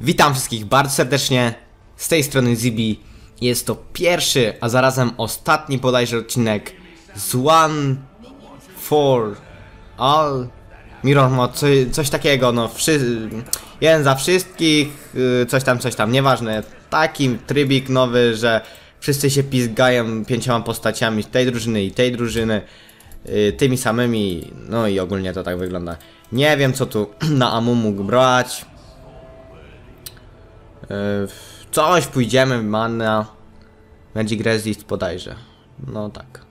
Witam wszystkich bardzo serdecznie. Z tej strony Zibi. Jest to pierwszy, a zarazem ostatni bodajże odcinek z One for All Mirror Mod, co, coś takiego, no wszy, jeden za wszystkich, y, coś tam, coś tam, nieważne. Taki trybik nowy, że wszyscy się pizgają pięcioma postaciami tej drużyny i tej drużyny, y, tymi samymi, no i ogólnie to tak wygląda. Nie wiem co tu na Amumu brać. Coś pójdziemy, mana. Magic Resist bodajże. No tak.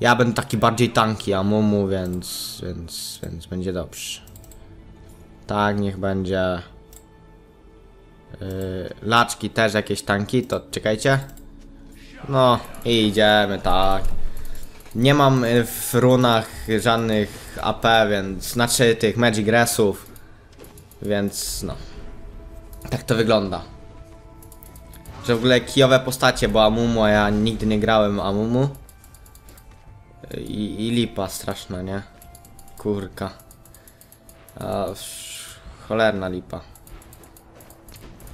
Ja będę taki bardziej tanki Amumu, więc, więc, więc będzie dobrze. Tak, niech będzie. Yy, laczki też jakieś tanki, to czekajcie. No i idziemy, tak. Nie mam y, w runach żadnych AP, więc znaczy tych Magic Resów. Więc no. Tak to wygląda. Że w ogóle kijowe postacie, bo Amumu, a ja nigdy nie grałem Amumu. I, i lipa straszna, nie? Kurka. A, cholerna lipa.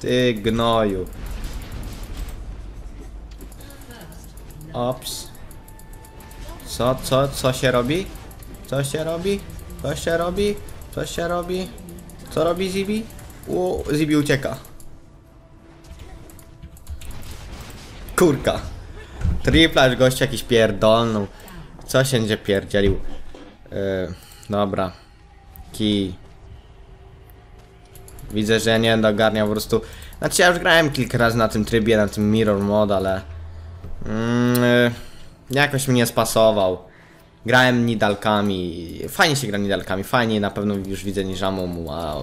Ty gnoju. Ops. Co, co, co się robi? Co się robi? Co się robi? Co się robi? Co robi Zibi? U, Zibi ucieka. Kurka. Triplaż gość jakiś pierdolną. Co się będzie pierdzielił? Yy, dobra. Kij. Widzę, że ja nie będę ogarniał po prostu. Znaczy ja już grałem kilka razy na tym trybie, na tym Mirror Mod, ale... Yy, jakoś mi nie spasował. Grałem nidalkami. Fajnie się gra nidalkami, fajnie na pewno już widzę niż Amumu, a...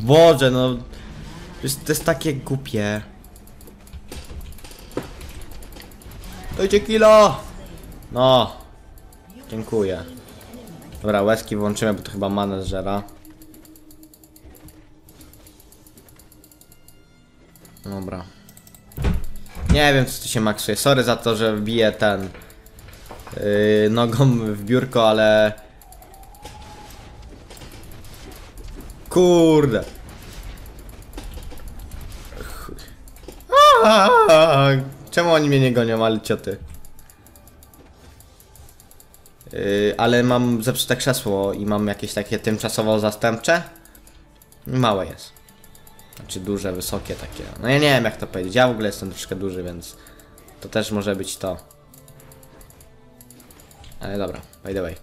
Boże, no... To jest, takie głupie. Dojdzie kilo! No. Dziękuję. Dobra, łezki włączymy, bo to chyba manę zżera. Dobra. Nie wiem, co tu się maksuje. Sorry za to, że wbiję ten... Yy, nogą w biurko, ale... Kurde. Czemu oni mnie nie gonią, ale cioty? Yy, ale mam zepsute krzesło i mam jakieś takie tymczasowo zastępcze. Małe jest. Znaczy duże, wysokie takie. No ja nie wiem jak to powiedzieć. Ja w ogóle jestem troszkę duży, więc to też może być to. Ale dobra, by the way.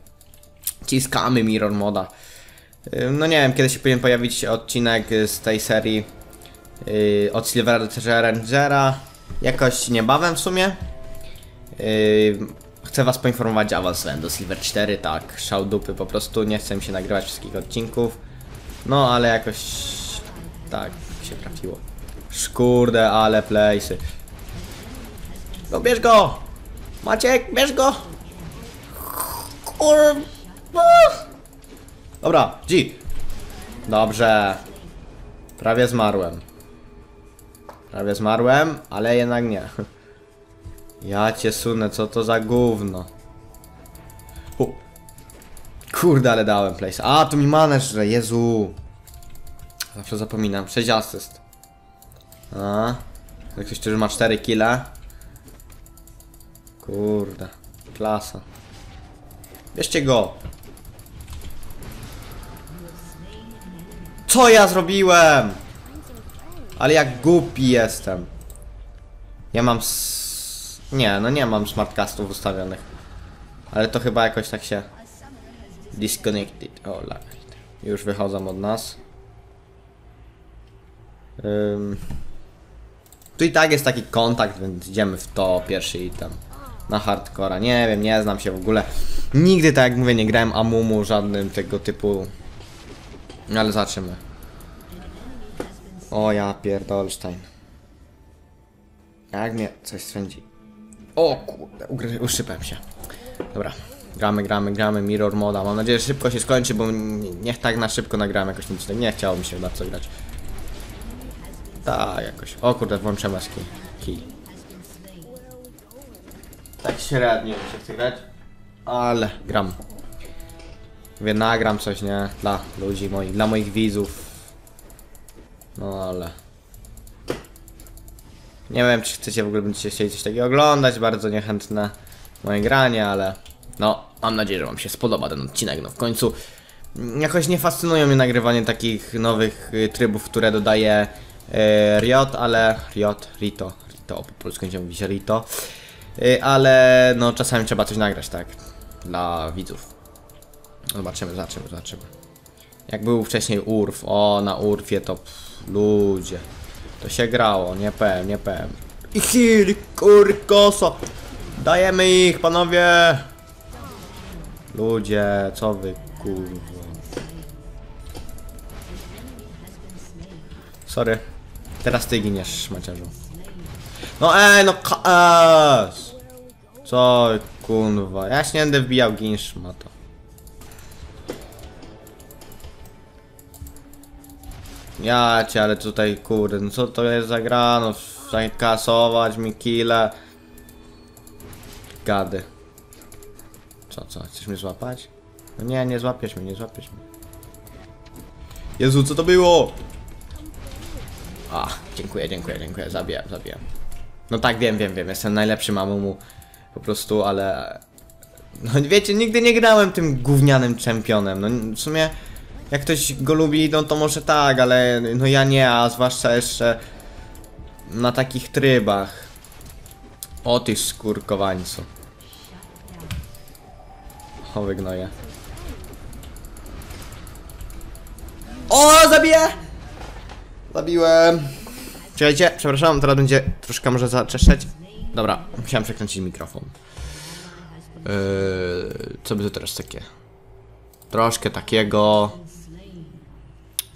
Ciskamy Mirror Moda. No nie wiem, kiedy się powinien pojawić odcinek z tej serii yy, od Silvera do Rangera. Jakoś niebawem w sumie. Yy, chcę was poinformować, awansowałem do Silver 4, tak, szał dupy po prostu, nie chcę mi się nagrywać wszystkich odcinków. No, ale jakoś tak się trafiło. Szkurde, ale playsy. No bierz go! Maciek, bierz go! Kurwa! Dobra, G. Dobrze. Prawie zmarłem. Prawie zmarłem, ale jednak nie. Ja cię sunę, co to za gówno. U. Kurde, ale dałem place. A, tu mi manę że Jezu. Zawsze zapominam. 6 asyst. A. Jak ktoś, który ma 4 kile. Kurde. Klasa. Bierzcie go. Co ja zrobiłem? Ale jak głupi jestem. Ja mam s... Nie, no nie mam smartcastów ustawionych. Ale to chyba jakoś tak się... Disconnected. O. Już wychodzą od nas. Ym... Tu i tak jest taki kontakt, więc idziemy w to pierwszy item. Na hardcora. Nie wiem, nie znam się w ogóle. Nigdy, tak jak mówię, nie grałem Amumu, żadnym tego typu... Ale zobaczymy. O ja pierdolstein. Jak mnie coś swędzi. O kurde, ugry- uszypałem się. Dobra, gramy, gramy, gramy, Mirror Moda. Mam nadzieję, że szybko się skończy, bo niech tak na szybko nagrałem jakoś odcinek. Nie chciało mi się bardzo grać. Tak, jakoś. O kurde, włączę maski. Key. Tak średnio mi się chce grać. Ale gram. Mówię, nagram coś, nie? Dla ludzi moich, dla moich widzów. No ale... Nie wiem, czy chcecie w ogóle będziecie chcieli coś takiego oglądać, bardzo niechętne moje granie, ale no, mam nadzieję, że wam się spodoba ten odcinek, no w końcu jakoś nie fascynują mnie nagrywanie takich nowych y, trybów, które dodaje y, Riot, ale Riot, Rito, Rito, po polsku będzie mówić Rito, ale no czasami trzeba coś nagrać, tak, dla widzów. Zobaczymy, zobaczymy, zobaczymy. Jak był wcześniej Urf, o na Urfie to pff, ludzie. To się grało, nie powiem, nie powiem. I heal, kurkosa! Dajemy ich, panowie! Ludzie, co wy kurwa. Sorry. Teraz ty giniesz, maciarzu. No ej, no kas! Co kurwa, ja się nie będę wbijał, giniesz, mato. Ja cię, ale tutaj kurde, no co to jest za gra, no kasować mi kile. Gady. Co, co, chcesz mnie złapać? No nie, nie złapiesz mnie, nie złapiesz mnie. Jezu, co to było? A, dziękuję, dziękuję, dziękuję, zabijam, zabijam. No tak, wiem, wiem, wiem, jestem najlepszy mamumu. Po prostu, ale... No wiecie, nigdy nie grałem tym gównianym czempionem, no w sumie... Jak ktoś go lubi, no to może tak, ale no ja nie, a zwłaszcza jeszcze na takich trybach. O ty skurkowańcu. O wygnoję. O, zabiję! Zabiłem. Czekajcie, przepraszam, teraz będzie troszkę może zaczeszczeć. Dobra, musiałem przekręcić mikrofon. Yy, co by to teraz takie? Troszkę takiego.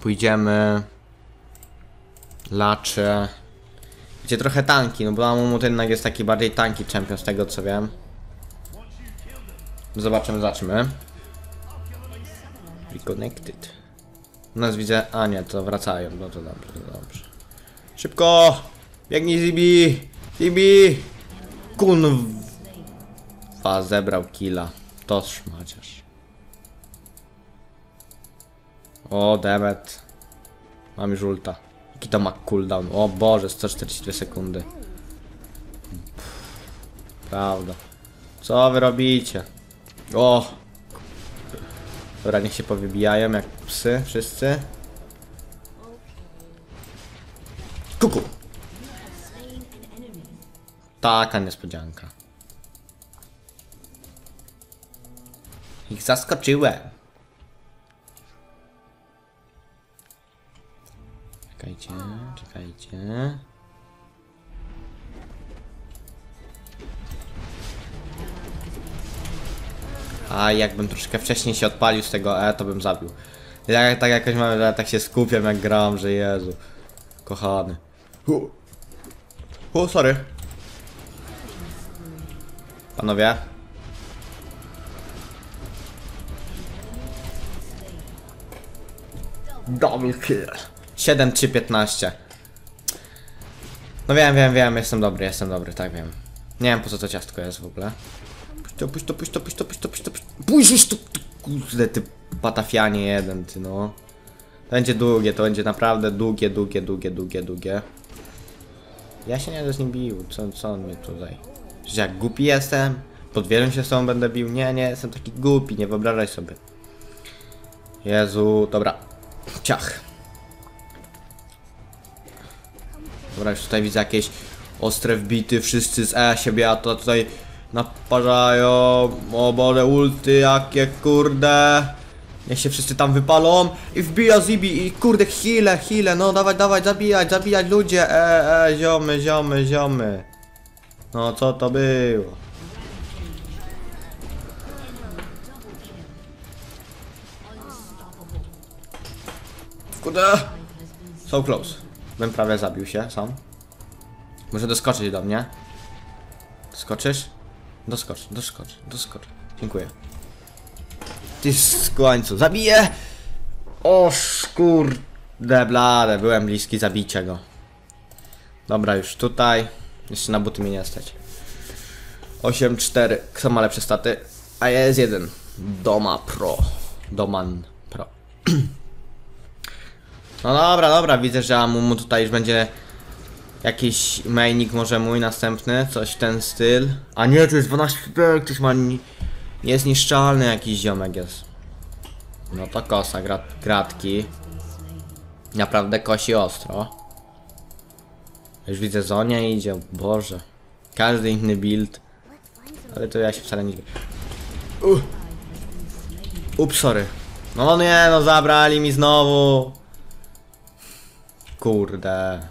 Pójdziemy. Lacze. Gdzie trochę tanki, no bo Amumu to jednak jest taki bardziej tanki champion z tego co wiem. Zobaczymy, zobaczymy. Reconnected. Nas widzę. A nie, to wracają. No to dobrze, to dobrze. Szybko! Biegnij Zibi! Zibi! Kunwa zebrał killa. To szmaciarz. O, demet. Mam już ulta. Jaki to ma cooldown? O Boże, 142 sekundy. Prawda. Co wy robicie? O! Dobra, niech się powybijają jak psy, wszyscy. Taka niespodzianka. Ich zaskoczyłem. Czekajcie, czekajcie. A jakbym troszkę wcześniej się odpalił z tego E, to bym zabił. Ja tak jakoś mam, ja tak się skupiam jak gram, że Jezu. Kochany. O, sorry. Panowie. Double kill. 7 3 15. No wiem, wiem, wiem, jestem dobry, jestem dobry, tak wiem. Nie wiem po co to ciastko jest w ogóle. Puść to, puść to, puść to, puść to, puść to, puść to, puść już to, ty, kurde, ty patafianie jeden, ty no. To będzie długie, to będzie naprawdę długie, długie, długie, długie, długie. Ja się nie będę z nim bił, co, co on mnie tutaj... Przecież jak głupi jestem? Pod wielą się z tobą będę bił? Nie, nie, jestem taki głupi, nie wyobrażaj sobie. Jezu, dobra. Ciach. Dobra, już tutaj widzę jakieś ostre wbity, wszyscy z E siebie, a to tutaj naparzają. O Boże, ulty jakie, kurde. Niech się wszyscy tam wypalą i wbija Zibi i kurde, chile, chile, no dawaj, dawaj, zabijać, zabijać ludzie, e, e, ziomy, ziomy, ziomy. No co to było? Kurde! So close. Bym prawie zabił się sam. Może doskoczyć do mnie. Skoczysz? Doskocz, doskocz, doskocz. Dziękuję. Ty skłańcu, zabiję! O skurde blade, byłem bliski zabicia go. Dobra, już tutaj. Jeszcze na buty mnie nie stać. 8-4. Kto ma lepsze staty? A jest jeden. Doma Pro. Doman Pro. No dobra, dobra, widzę, że Amumu tutaj już będzie Jakiś mainik może mój następny, coś w ten styl. A nie, to jest 12 PP, ktoś ma ni- niezniszczalny jakiś ziomek jest. No to kosa, grat gratki. Naprawdę kosi ostro. Już widzę Zonia idzie, Boże. Każdy inny build. Ale to ja się wcale nie... Uh. Ups, sorry. No nie, no zabrali mi znowu. Kurde.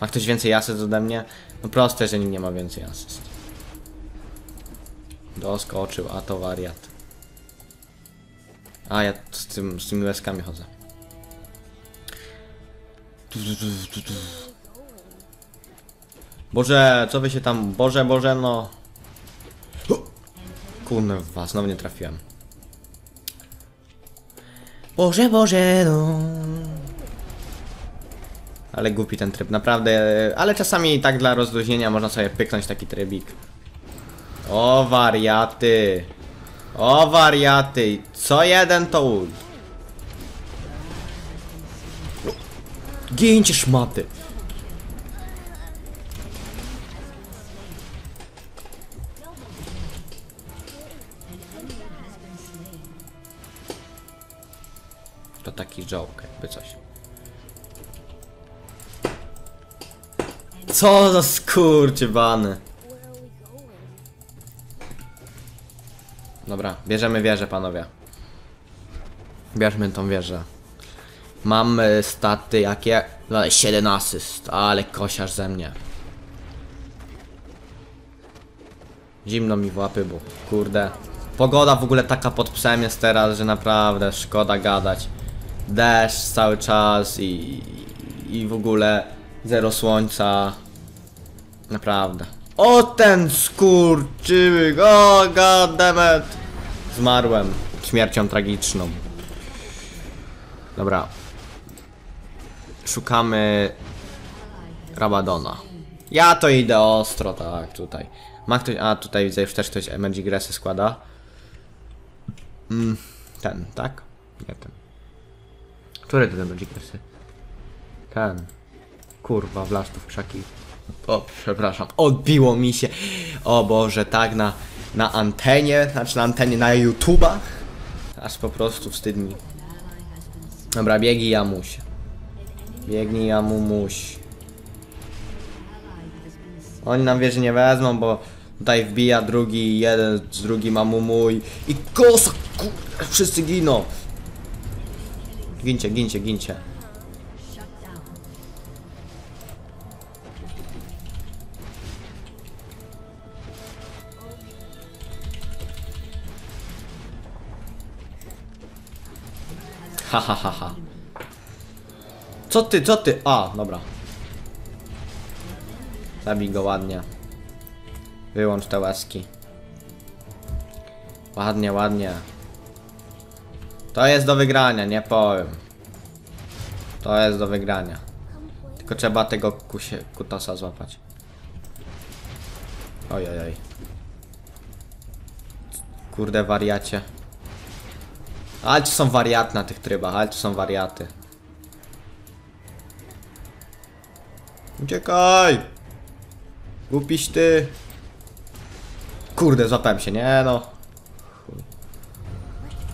Ma ktoś więcej asyst ode mnie? No proste, że nikt nie ma więcej asyst. Doskoczył, a to wariat. A ja z, tym, z tymi łezkami chodzę. Tu, tu, tu. Boże, co wy się tam... Boże, Boże, no... Kurwa, znowu nie trafiłem. Boże, Boże, no... Ale głupi ten tryb, naprawdę, ale czasami tak dla rozluźnienia można sobie pyknąć taki trybik. O wariaty! O wariaty! Co jeden to ult. Gincie szmaty! Taki joke, jakby coś. Co za skurczybany. Dobra, bierzemy wieżę, panowie. Bierzmy tą wieżę. Mamy staty jakie? Ale 7 asyst, ale kosiarz ze mnie. Zimno mi w łapy, bo kurde. Pogoda w ogóle taka pod psem jest teraz, że naprawdę szkoda gadać. Deszcz cały czas i, i w ogóle zero słońca. Naprawdę. O ten skurczybyk! O goddammit! Zmarłem. Śmiercią tragiczną. Dobra. Szukamy Rabadona. Ja to idę ostro, tak, tutaj. Ma ktoś, a tutaj widzę już też ktoś Magic Gresy składa. Mm, ten, tak? Nie ten. Który to Magic Gresy? Ten. Kurwa, wlazł tu w krzaki. O, przepraszam, odbiło mi się. O Boże, tak na, na antenie, znaczy na antenie na YouTubach. Aż po prostu wstyd mi. Dobra, biegnij Jamuś. Biegnij Jamumuś. Oni nam wieży nie wezmą, bo tutaj wbija drugi, jeden z drugim Amumuj. I kosa, kurde, wszyscy giną. Gincie, gincie, gincie. Ha ha ha ha. Co ty, co ty? A, dobra. Zabij go ładnie. Wyłącz te łaski. Ładnie, ładnie. To jest do wygrania, nie powiem. To jest do wygrania. Tylko trzeba tego kusie, kutasa złapać. Oj, oj, oj. Kurde wariacie. Ale to są wariaty na tych trybach, ale to są wariaty. Uciekaj! Głupiś ty! Kurde, złapałem się, nie no.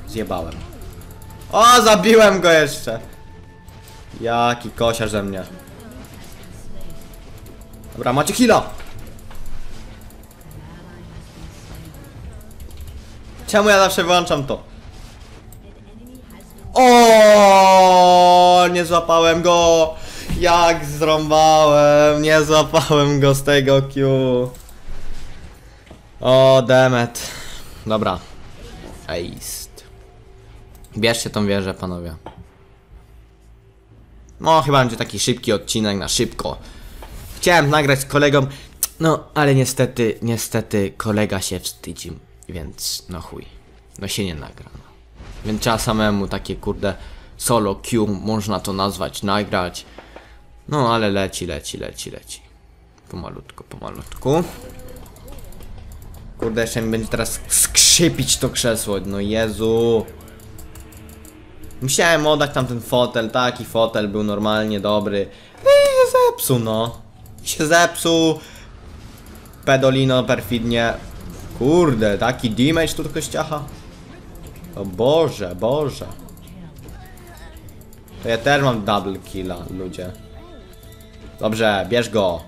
Zjebałem. O, zabiłem go jeszcze! Jaki kosiarz ze mnie. Dobra, macie chwila! Czemu ja zawsze wyłączam to? O, nie złapałem go! Jak zrąbałem! Nie złapałem go z tego Q. O, demet. Dobra. Ace. Bierzcie tą wieżę, panowie. No, chyba będzie taki szybki odcinek na szybko. Chciałem nagrać z kolegą, no, ale niestety, niestety kolega się wstydzi, więc no chuj. No się nie nagra, no. Więc trzeba samemu takie kurde solo Q, można to nazwać, nagrać. No ale leci, leci, leci, leci. Pomalutku, pomalutku. Kurde, jeszcze mi będzie teraz skrzypić to krzesło, no Jezu. Musiałem oddać tam ten fotel, taki fotel był normalnie dobry. Eee, zepsuł no. Się zepsuł. Pedolino perfidnie. Kurde, taki damage tu tylko ściacha. O Boże, Boże. To ja też mam double killa, ludzie. Dobrze, bierz go.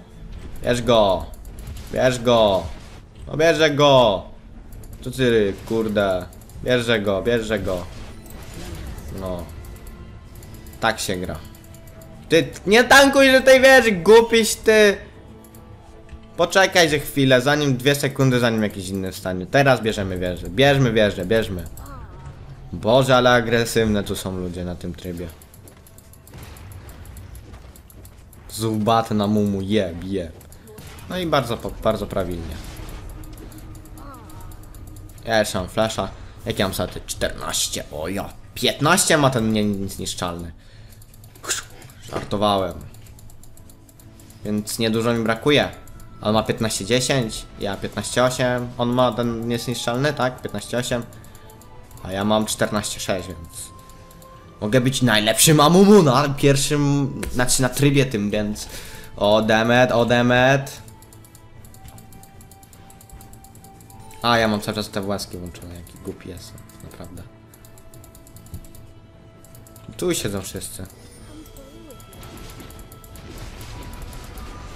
Bierz go. Bierz go. No bierze go. Co ty, kurde. Bierze go, bierze go. No. Tak się gra. Ty, nie tankuj, że tej wieży, głupiś ty. Poczekaj, że chwilę, zanim dwie sekundy, zanim jakiś inny wstanie. Teraz bierzemy wieżę. Bierzmy wieżę, bierzmy. Boże, ale agresywne tu są ludzie na tym trybie. Zubat na mumu, jeb, jeb. No i bardzo, bardzo prawilnie. Ja jeszcze mam flasha. Jakie mam saty? 14. O ja. 15 ma ten nie, niezniszczalny. Żartowałem. Więc niedużo mi brakuje. On ma 15-10, ja 15-8. On ma ten niezniszczalny, tak? 15-8. A ja mam 14-6, więc... Mogę być najlepszym Amumu na pierwszym... Znaczy na trybie tym, więc... O demet, o demet. A, ja mam cały czas te właski włączone, jaki głupi jestem, naprawdę. Tu siedzą wszyscy.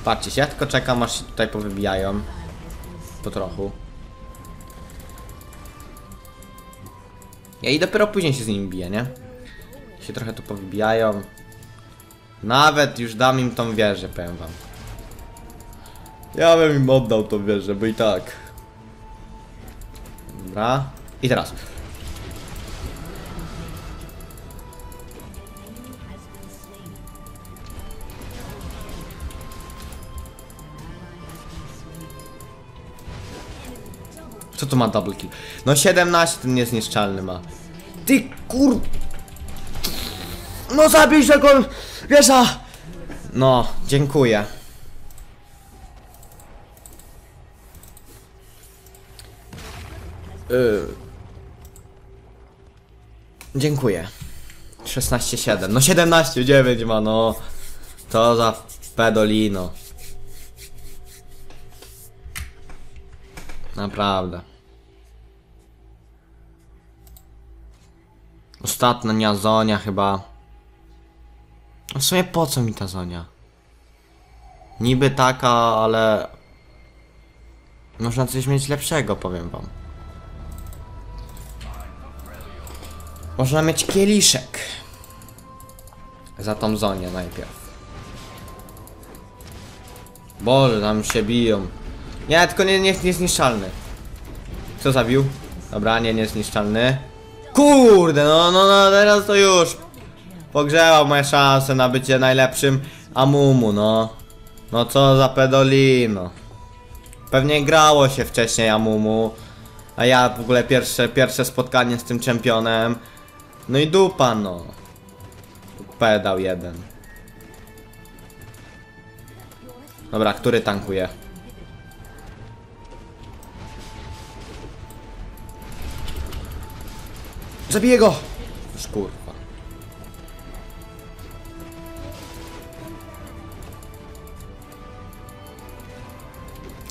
Patrzcie ja tylko czekam aż się tutaj powybijają. Po trochu. Ja i dopiero później się z nimi biję, nie? Się trochę tu powybijają. Nawet już dam im tą wieżę, powiem wam. Ja bym im oddał tą wieżę, bo i tak. Dobra. I teraz. Co tu ma double kill? No 17 ten niezniszczalny ma. Ty kur... No zabij tego wiesza! No, dziękuję. Yy. Dziękuję. 16-7. No 17-9 ma, no. To za pedolino. Naprawdę. Ostatnia zonia chyba. W sumie po co mi ta zonia? Niby taka, ale... Można coś mieć lepszego, powiem wam. Można mieć kieliszek. Za tą zonię najpierw. Boże, tam się biją. Nie, tylko nie, nie, niezniszczalny. Kto zabił? Dobra, nie, niezniszczalny. Kurde, no, no, no, teraz to już. Pogrzebał moje szanse na bycie najlepszym Amumu, no. No co za pedolino. Pewnie grało się wcześniej Amumu. A ja w ogóle pierwsze, pierwsze spotkanie z tym czempionem. No i dupa, no. Pedał jeden. Dobra, który tankuje? Zabiję go! Już kurwa.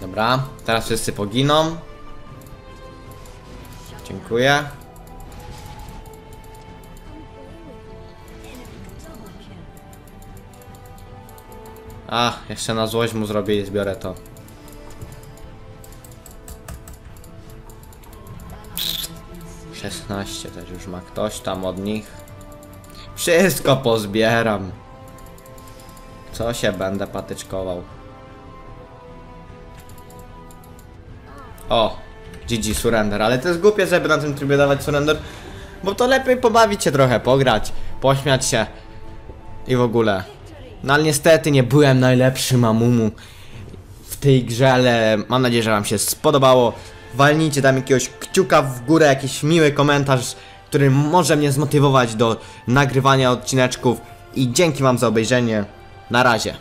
Dobra, teraz wszyscy poginą. Dziękuję. A, jeszcze na złość mu zrobię i zbiorę to. Szesnaście też już ma ktoś tam od nich. Wszystko pozbieram. Co się będę patyczkował? O, GG surrender, ale to jest głupie, żeby na tym trybie dawać surrender, bo to lepiej pobawić się trochę, pograć, pośmiać się i w ogóle. No ale niestety nie byłem najlepszym Amumu w tej grze, ale mam nadzieję, że wam się spodobało. Walnijcie tam jakiegoś kciuka w górę, jakiś miły komentarz, który może mnie zmotywować do nagrywania odcineczków i dzięki wam za obejrzenie. Na razie.